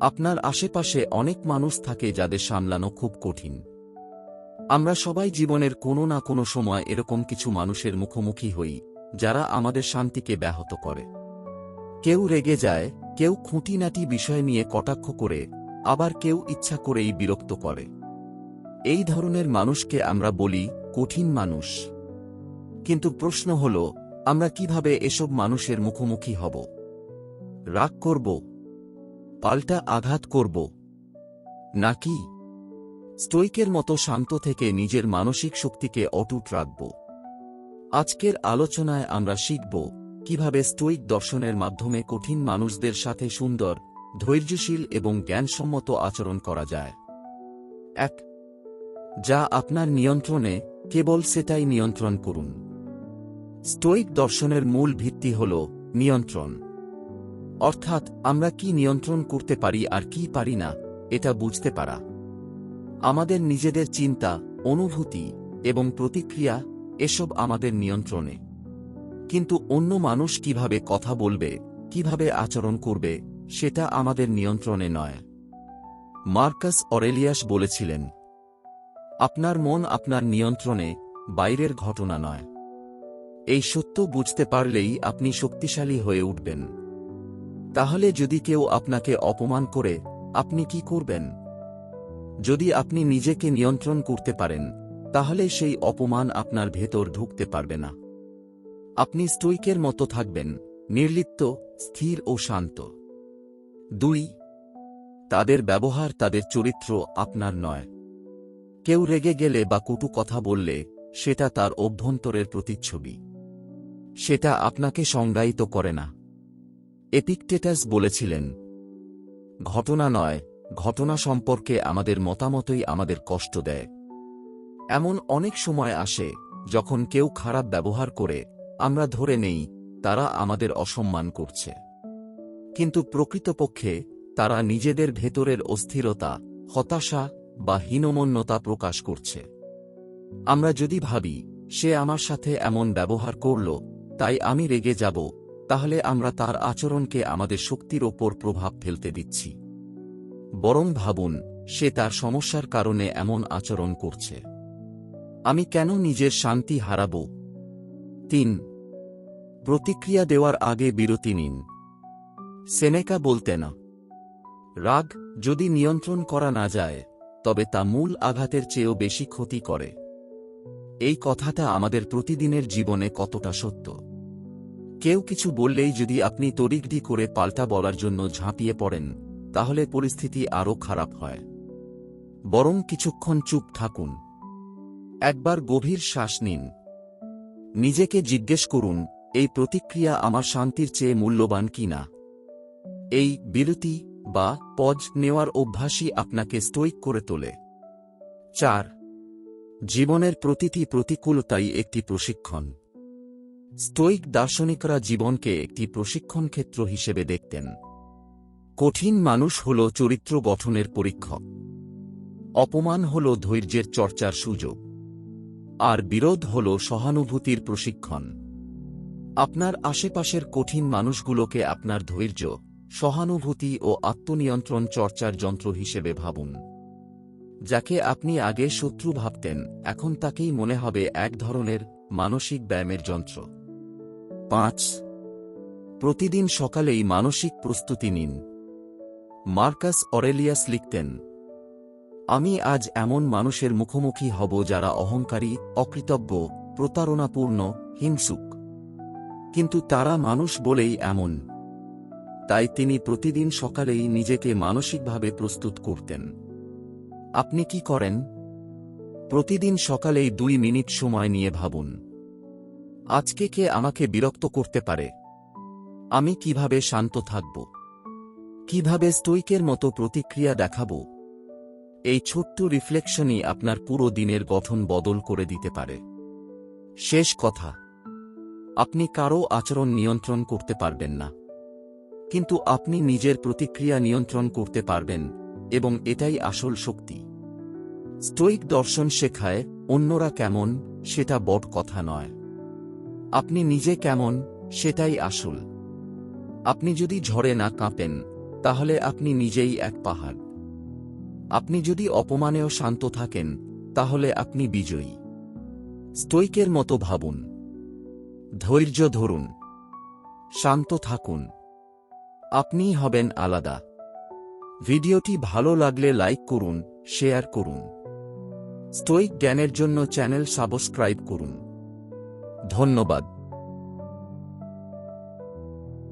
আপনার আশেপাশে অনেক মানুষ থাকে যাদের সামলানো খুব কঠিন। আমরা সবাই জীবনের কোনো না কোনো সময় এরকম কিছু মানুষের মুখোমুখি হই, যারা আমাদের শান্তিকে ব্যাহত করে। কেউ রেগে যায়, কেউ খুঁটিনাটি বিষয় নিয়ে কটাক্ষ করে, আবার কেউ ইচ্ছা করেই বিরক্ত করে। এই ধরনের মানুষকে আমরা বলি কঠিন মানুষ। কিন্তু প্রশ্ন হল, আমরা কীভাবে এসব মানুষের মুখোমুখি হব? রাগ করব পাল্টা আঘাত করব। নাকি? স্টোইকের মতো শান্ত থেকে নিজের মানসিক শক্তিকে অটুট রাখব। আজকের আলোচনায় আমরা শিখব কীভাবে স্টোইক দর্শনের মাধ্যমে কঠিন মানুষদের সাথে সুন্দর, ধৈর্যশীল এবং জ্ঞানসম্মত আচরণ করা যায়। এক, যা আপনার নিয়ন্ত্রণে কেবল সেটাই নিয়ন্ত্রণ করুন। স্টোইক দর্শনের মূল ভিত্তি হল নিয়ন্ত্রণ। অর্থাৎ, আমরা কি নিয়ন্ত্রণ করতে পারি আর কি পারি না, এটা বুঝতে পারা। আমাদের নিজেদের চিন্তা, অনুভূতি এবং প্রতিক্রিয়া, এসব আমাদের নিয়ন্ত্রণে। কিন্তু অন্য মানুষ কীভাবে কথা বলবে, কীভাবে আচরণ করবে, সেটা আমাদের নিয়ন্ত্রণে নয়। মার্কাস অরেলিয়াস বলেছিলেন, আপনার মন আপনার নিয়ন্ত্রণে, বাইরের ঘটনা নয়। এই সত্য বুঝতে পারলেই আপনি শক্তিশালী হয়ে উঠবেন। তাহলে যদি কেউ আপনাকে অপমান করে, আপনি কি করবেন? যদি আপনি নিজেকে নিয়ন্ত্রণ করতে পারেন, তাহলে সেই অপমান আপনার ভেতর ঢুকতে পারবে না। আপনি স্টোইকের মতো থাকবেন, নির্লিপ্ত, স্থির ও শান্ত। দুই, তাদের ব্যবহার তাদের চরিত্র আপনার নয়। কেউ রেগে গেলে বা কটু কথা বললে, সেটা তার অভ্যন্তরের প্রতিচ্ছবি। সেটা আপনাকে সংজ্ঞায়িত করে না। এপিকটেটাস বলেছিলেন, ঘটনা নয়, ঘটনা সম্পর্কে আমাদের মতামতই আমাদের কষ্ট দেয়। এমন অনেক সময় আসে, যখন কেউ খারাপ ব্যবহার করে, আমরা ধরে নেই, তারা আমাদের অসম্মান করছে। কিন্তু প্রকৃতপক্ষে, তারা নিজেদের ভেতরের অস্থিরতা, হতাশা বা হীনমন্যতা প্রকাশ করছে। আমরা যদি ভাবি, সে আমার সাথে এমন ব্যবহার করল, তাই আমি রেগে যাব তাহলে আমরা তার আচরণকে আমাদের শক্তির ওপর প্রভাব ফেলতে দিচ্ছি। বরং ভাবুন, সে তার সমস্যার কারণে এমন আচরণ করছে। আমি কেন নিজের শান্তি হারাব? তিন, প্রতিক্রিয়া দেওয়ার আগে বিরতি নিন। সেনেকা বলতে না। রাগ যদি নিয়ন্ত্রণ করা না যায়, তবে তা মূল আঘাতের চেয়েও বেশি ক্ষতি করে। এই কথাটা আমাদের প্রতিদিনের জীবনে কতটা সত্য? কেউ কিছু বললেই যদি আপনি তড়িগড়ি করে পাল্টা বলার জন্য ঝাঁপিয়ে পড়েন, তাহলে পরিস্থিতি আরও খারাপ হয়। বরং কিছুক্ষণ চুপ থাকুন। একবার গভীর শ্বাস নিন। নিজেকে জিজ্ঞেস করুন, এই প্রতিক্রিয়া আমার শান্তির চেয়ে মূল্যবান কিনা? এই বিরতি বা পজ নেওয়ার অভ্যাসই আপনাকে স্টোইক করে তোলে। চার, জীবনের প্রতিটি প্রতিকূলতাই একটি প্রশিক্ষণ। স্টোইক দার্শনিকরা জীবনকে একটি প্রশিক্ষণ ক্ষেত্র হিসেবে দেখতেন। কঠিন মানুষ হল চরিত্র গঠনের পরীক্ষক। অপমান হল ধৈর্যের চর্চার সুযোগ। আর বিরোধ হল সহানুভূতির প্রশিক্ষণ। আপনার আশেপাশের কঠিন মানুষগুলোকে আপনার ধৈর্য, সহানুভূতি ও আত্মনিয়ন্ত্রণ চর্চার যন্ত্র হিসেবে ভাবুন। যাকে আপনি আগে শত্রু ভাবতেন, এখন তাকেই মনে হবে এক ধরনের মানসিক ব্যায়ামের যন্ত্র। পাঁচ। প্রতিদিন সকালেই মানসিক প্রস্তুতি নিন। মার্কাস অরেলিয়াস লিখতেন, আমি আজ এমন মানুষের মুখোমুখি হব যারা অহংকারী, অকৃতজ্ঞ, প্রতারণাপূর্ণ, হিংসুক। কিন্তু তারা মানুষ বলেই এমন। তাই তিনি প্রতিদিন সকালেই নিজেকে মানসিকভাবে প্রস্তুত করতেন। আপনি কি করেন? প্রতিদিন সকালেই দুই মিনিট সময় নিয়ে ভাবুন। আজকে কে আমাকে বিরক্ত করতে পারে? আমি কীভাবে শান্ত থাকব? কীভাবে স্টোইকের মতো প্রতিক্রিয়া দেখাব? এই ছোট্ট রিফ্লেকশনই আপনার পুরো দিনের গঠন বদল করে দিতে পারে। শেষ কথা। আপনি কারও আচরণ নিয়ন্ত্রণ করতে পারবেন না। কিন্তু আপনি নিজের প্রতিক্রিয়া নিয়ন্ত্রণ করতে পারবেন, এবং এটাই আসল শক্তি। স্টোইক দর্শন শেখায়, অন্যরা কেমন, সেটা বড় কথা নয়। আপনি নিজে কেমন, সেটাই আসল। আপনি যদি ঝড়ে না কাঁপেন, তাহলে আপনি নিজেই এক পাহাড়। আপনি যদি অপমানেও শান্ত থাকেন, তাহলে আপনি বিজয়ী। স্তৈকের মতো ভাবুন। ধৈর্য ধরুন। শান্ত থাকুন। আপনিই হবেন আলাদা। ভিডিওটি ভালো লাগলে লাইক করুন, শেয়ার করুন। স্তৈক জ্ঞানের জন্য চ্যানেল সাবস্ক্রাইব করুন। ধন্যবাদ।